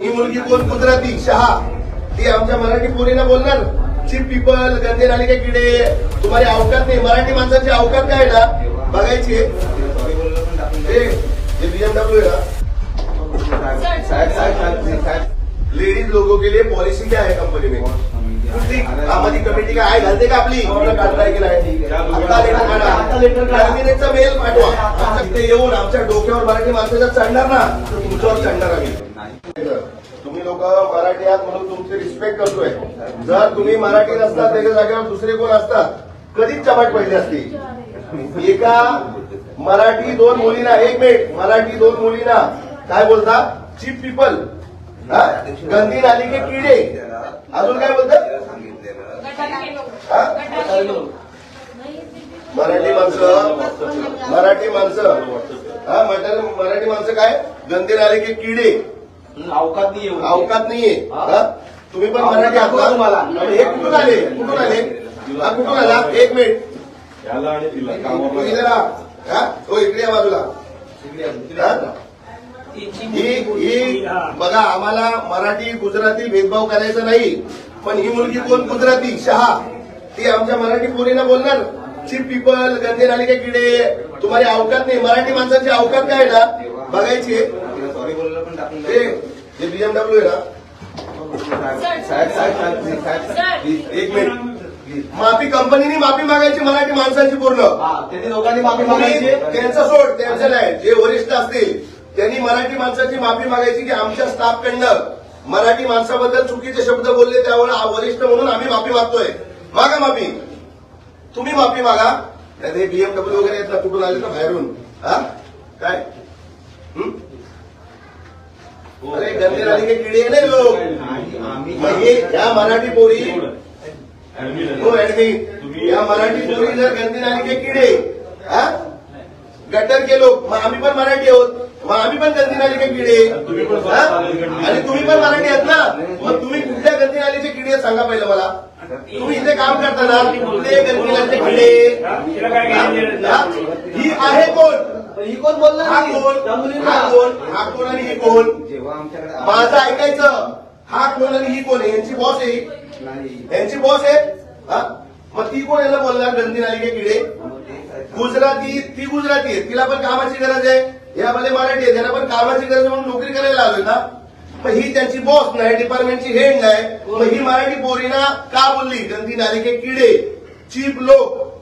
ही मुलगी कोण? गुजराती. शहा. ती आमच्या मराठी पोरीनं बोलणार. चिप पीपल गंदे नाली के किडे. तुम्हारी अवकात नाही. मराठी माणसाची अवकात काय ना? बघायची लेडीज लोगों के लिए पॉलिसी क्या है कंपनी में? कुठली? कमिटी काय? घालते का आपली? आता लेटर काढा. मेल पाठवा. आमच्या येऊन आमच्या डोक्यावर मराठी माणसाच्या चढणार ना. तर तुमच्यावर चढणार आम्ही. तुम्ही लोक मराठी आहात म्हणून तुमची रिस्पेक्ट करतोय. जर तुम्ही मराठी नसता त्याच्या जागेवर दुसरे कोण असतात? कधीच चपाट पडली असती. एका मराठी दोन मुलींना एक मिनिट मराठी दोन मुलींना काय बोलता? चीप पीपल गंदी नाली के किडे? अजून काय बोलतात मराठी माणसं मराठी माणसं. हा मराठी मराठी माणसं काय? गंदी नाली के किडे? अवकात नाही अवकात नाहीये. हा? तुम्ही पण मराठी आहात ना? तुम्हाला. हे कुठून आले? कुठून आले? हा कुठून आला? एक मिनिट. याला आणि तिला. तू हा? इकडे या बाजूला. हा? बघा आम्हाला मराठी गुजराती भेदभाव करायचा नाही. पण ही मुलगी कोण? गुजराती शहा. ती आमच्या मराठी पोरीनं बोलणार. चिप पीपल गंदे नाली के किडे. तुम्हारी अवकात नाही. मराठी माणसाची अवकात काय ना? बघायची टाकून हे जे बीएमडब्ल्यू आहे ना साहेब साहेब साहेब साहेब साहेब एक मिनिट माफी कंपनीने माफी मागायची मराठी माणसांची पूर्ण. हा त्यांनी दोघांनी माफी तुम्ही मागायची. त्यांचं सोड त्यांचं नाही. जे वरिष्ठ असतील त्यांनी मराठी माणसाची माफी मागायची की आमच्या स्टाफकडनं मराठी माणसाबद्दल चुकीचे शब्द बोलले त्यावेळेला हा वरिष्ठ म्हणून आम्ही माफी मागतोय. मागा माफी. तुम्ही माफी मागा. नाही हे बीएमडब्ल्यू वगैरे आहेत ना कुठून आले ना बाहेरून. हा? काय? हं? अरे गंदे नाली के किडे नाही लोक मग हे या मराठी पोरी हो ऍडमिन या मराठी पोरी जर गंदी नाली के किडे? हा? गटर के लोक मग आम्ही पण मराठी आहोत. मग आम्ही पण गंदी नाली के किडे. आणि तुम्ही पण मराठी आहात ना? मग तुम्ही कुठल्या गंदी नालीचे किडे सांगा पहिलं मला. तुम्ही इथे काम करताना कुठले गंदी नालीचे किडे? ही आहे कोण? ही कोण बोलणार हा नाही? कोण? त्या मुलींना. हा कोण? हा कोण आणि ही कोण? जेव्हा आमच्याकडे माझं ऐकायचं. हा कोण आणि ही कोण आहे? यांची बॉस आहे नाही. यांची बॉस आहे? हा? मग ती कोण याला बोलणार? गंदी नाली के किडे? मग ते साहेब- गुजराती ती गुजराती आहे. तिला पण कामाची गरज आहे. या भले मराठी आहे. त्यांना पण कामाची गरज आहे म्हणून नोकरी करायला आलोय ना. मग ही त्यांची बॉस नाही. डिपार्टमेंटची हेड नाही. मग ही मराठी पोरीना का बोलली? गंदी नाली के किडे. चीप लोक.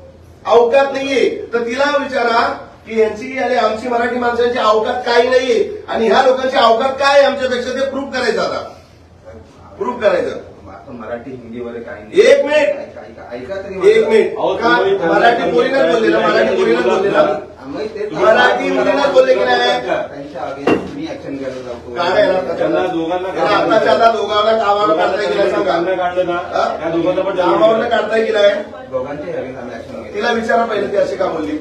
अवकात नाहीये. तर तिला विचारा की यांची आणि आमची मराठी माणसांची अवकात काही नाहीये. आणि ह्या लोकांची अवकात काय आमच्यापेक्षा ते प्रूव्ह करायचं आता. प्रूव्ह करायचं. मराठी हिंदी वगैरे काही एक मिनिट ऐका तरी एक मिनिट मराठी बोलले ना? मराठी पोरीनं बोलले ना? आम्ही ते- मराठी मुलींना बोलले की नाही? त्यांच्या आगे मी ऍक्शन घ्यायला जातो त्यांना दोघांना आता दोघांना कामावर काढताय की नाही सांगा. काढलं ना? हा? त्या दोघांना पण कामावर काढताय की नाही दोघांचे हवे आम्ही ऍक्शन घेतो तिला विचारा पहिले ती अशी का बोलली?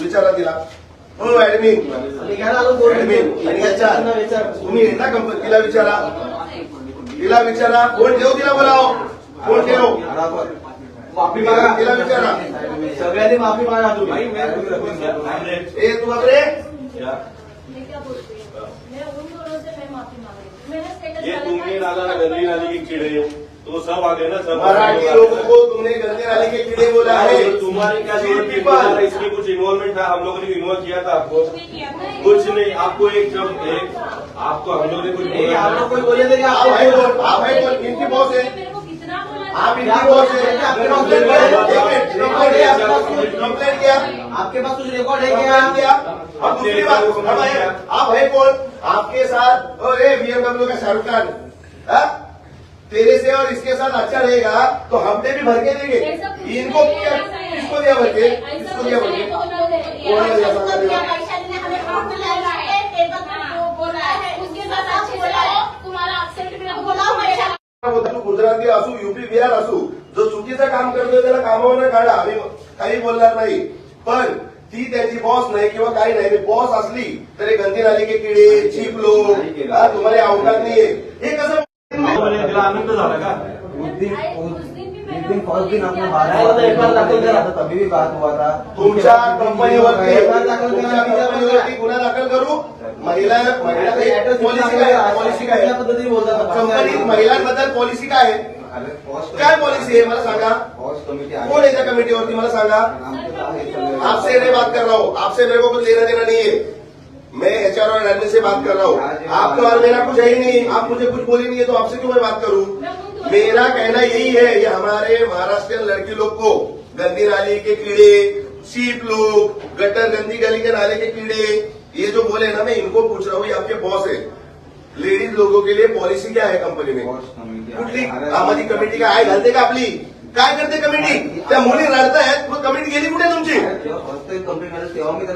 विचारा तिला. हो ऍडमिन तुम्ही ना कंपनी तिला विचारा. तिला विचारा. कोण ठेव तिला बोलाव? कोण ठेव. माफी मागा. तिला विचारा. सगळ्यांनी माफी मागा तुम्ही. ए तू बापरे. मैं क्या बोलती? हूँ. मैं उन दोनों से मैं माफी मांग रही हूँ। मैंने स्टेटस ये तुमने था, डाला ना गंदी नाली के कीड़े तो सब आ गए ना सब मराठी लोगों को तुमने गंदे नाली के कीड़े बोला है। तो तुम्हारी क्या ज़रूरत थी? तुम्हारा इसमें कुछ इन्वॉल्वमेंट था? हम लोगों ने इन्वॉल्व किया था आपको। कुछ नहीं आपको एक जब एक आपको हम लोग ने कुछ नहीं, बोला आप लोग कोई बोले थे आप आप है कौन आप है कौन इनकी बॉस है। आप? इनकी बॉस है। आपके पास कोई एक मिनट, रिकॉर्ड है? आपके पास कुछ कंप्लेंट किया आपके पास कुछ रिकॉर्ड है क्या? अब दूसरी बात आप है कौन? आपके साथ अरे बीएमडब्ल्यू का शाहरुख खान। हाँ? तेरे से और इसके साथ अच्छा रहेगा तो हमने भी भर के देंगे। इनको। किसको दिया भर के किसको दिया भर के। गुजराती असू युपी बिहार असू जो चुकीचं काम करतोय त्याला कामावर काढा आम्ही काही बोलणार नाही पण ती त्यांची बॉस नाही किंवा काही नाही बॉस असली तरी गंदी नाली के किडे चीप लोक हा, तुम्हाला अवकाश नाहीये हे। कसं तिला आनंद झाला का उस दिन आए, उस उस दिन भी जिस मैंने दिन फर्स्ट दिन आपने बात नहीं, वो तो एक बार दाखल करा था तभी भी बात हुआ था तुमच्या कंपनीवरती एक बार दाखल तुमच्या करा कंपनीवरती गुन्हा दाखल करू महिला महिला पॉलिसी काय पॉलिसी काय कुठल्या पद्धतीने बोलतात कंपनीत महिलांबद्दल पॉलिसी काय आहे अरे post- काय पॉलिसी आहे मला सांगा post committee आहे. कोण आहे त्या कमिटीवरती मला सांगा आमचं तर आहे सगळं. आपसे नहीं बात कर रहा हूँ आपसे मेरे को कुछ लेना देना नहीं है मैं एचआर और एडमिन से बात कर रहा हूँ। आपको और मेरा कुछ है ही नहीं। आप मुझे कुछ बोली नहीं है तो आपसे क्यों मैं बात करूँ? मेरा कहना यही है ये हमारे महाराष्ट्रियन लड़की लोग को गंदी नाली के कीड़े सीप लोग गटर गंदी गली के नाले के कीड़े ये जो बोले ना मैं इनको पूछ रहा हूँ ये आपके बॉस है। लेडीज़ लोगों के लिए पॉलिसी क्या है कंपनी में. कुठली कामाची कमिटी काय घालते का आपली? काय करते कमिटी? त्या मुली रडतायत मग कमिटी गेली कुठे तुमची?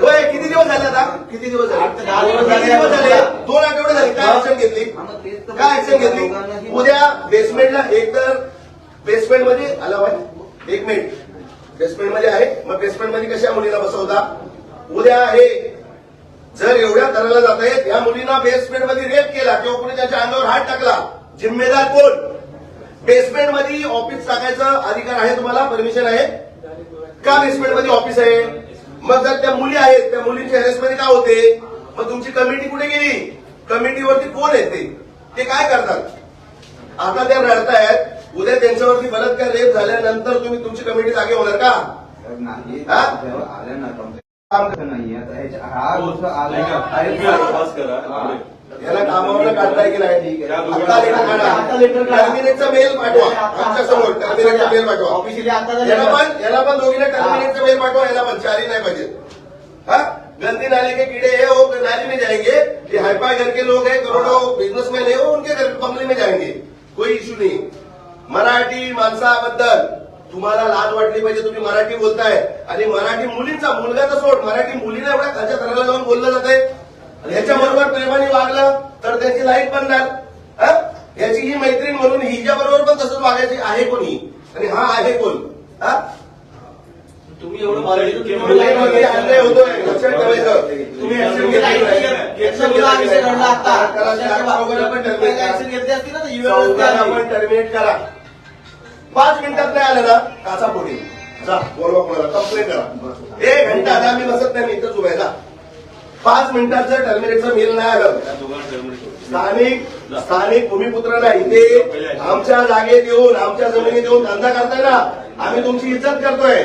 होय किती दिवस झाले आता? किती दिवस झाले? दिवस झाले. किती दिवस झाले? दोन आठवडे झाले. काय ऍक्शन घेतली? हा, काय ऍक्शन घेतली? उद्या बेसमेंटला एक तर बेसमेंटमध्ये आला बाय एक मिनिट बेसमेंटमध्ये आहे. मग बेसमेंटमध्ये कशा मुलीला बसवता? उद्या आहे जर एवढ्या तराला जात आहेत या मुलींना बेसमेंटमध्ये रेप केला किंवा कोणी त्यांच्या अंगावर हात टाकला जिम्मेदार कोण? बेसमेंटमध्ये ऑफिस टाकायचा अधिकार आहे तुम्हाला परमिशन आहे का बेसमेंटमध्ये ऑफिस आहे मग जर त्या मुली आहेत त्या मुलींची हॅरेसमेंट का होते मग तुमची कमिटी कुठे गेली कमिटीवरती कोण आहे ते काय करतात आता त्या रडतायत उद्या त्यांच्यावरती बलात्कार रेप झाल्यानंतर तुम्ही तुमची कमिटी जागे होणार का नाही हा? आल्या ना काम हा नाही हा. याला कामावर काढताय की नाही. आता लेटर काढा. टर्मिनेटचा मेल पाठवा. आमच्यासमोर टर्मिनेटचा मेल पाठवा. ऑफिशियली आता. याला पण याला पण दोघीला टर्मिनेटचा मेल पाठवा. याला पण चारही नाही पाहिजे हाँ? गंदी नाले के कीड़े हैं वो नाली में जाएंगे ये हाईफाई घर के लोग हैं. करोड़ों बिजनेसमैन है वो उनके घर बंगले में जाएंगे कोई इश्यू नहीं. मराठी माणसाबद्दल तुम्हाला लाज वाटली पाहिजे तुम्ही मराठी बोलताय. आणि मराठी मुलींचा मुलगा तर सोड. मराठी मुलीला एवढ्या खालच्या थराला जाऊन बोललं जाते प्रेमाने वागलं तर त्याची लाईफ बनणार. हा? याची ही मैत्रीण म्हणून हिच्या बरोबर पण तसंच वागायची आहे कोणी? आणि हा आहे कोण? हा? तुम्ही एवढं लाइट अन्याय होतोय. लक्षात ठेवायचं. तुम्ही लाइट. करा, ही टर्मिनेट पाच मिनिटात नाही आलं ना काचा फोडी जा बोलवा कोणाला. कंप्लेंट करा. एक घंटा आता आम्ही बसत नाही मी इथंच उभा आहे. जा. पाच मिनिटाचं टर्मिनेटचं मेल नाही आलं. स्थानिक स्थानिक स्थानिक भूमिपुत्रांना इथे आमच्या जागेत येऊन आमच्या जमिनीत येऊन धंदा करताय ना आम्ही तुमची इज्जत करतोय.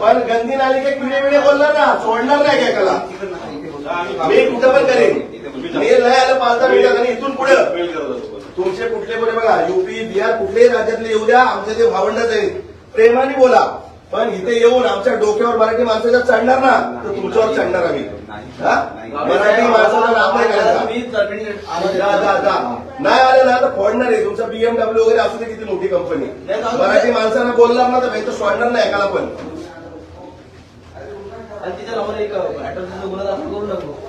पण गंदी नाली काही पिढे पिढे बोलणार ना सोडणार नाही काय कला? मी कुठं पण करेन. तुम्ही मेल नाही आलं पाच दहा मिनिटात आणि इथून पुढे. तुमचे कुठले कुठे बघा युपी बिहार कुठल्याही राज्यातले येऊ द्या आमचे ते भावंडच आहेत. प्रेमाने बोला. पण इथे येऊन आमच्या डोक्यावर मराठी माणसाच्या चढणार ना तर तुमच्यावर चढणार आम्ही. मराठी माणसाचा नाद नाही करायचा नाही आलं ना तर फोडणार आहे. तुमचा बीएमडब्ल्यू वगैरे असू दे किती मोठी कंपनी. मराठी माणसाला बोलणार ना तर सोडणार नाही एकाला पण. तिच्या नावाने एक गुन्हा दाखल करू नको.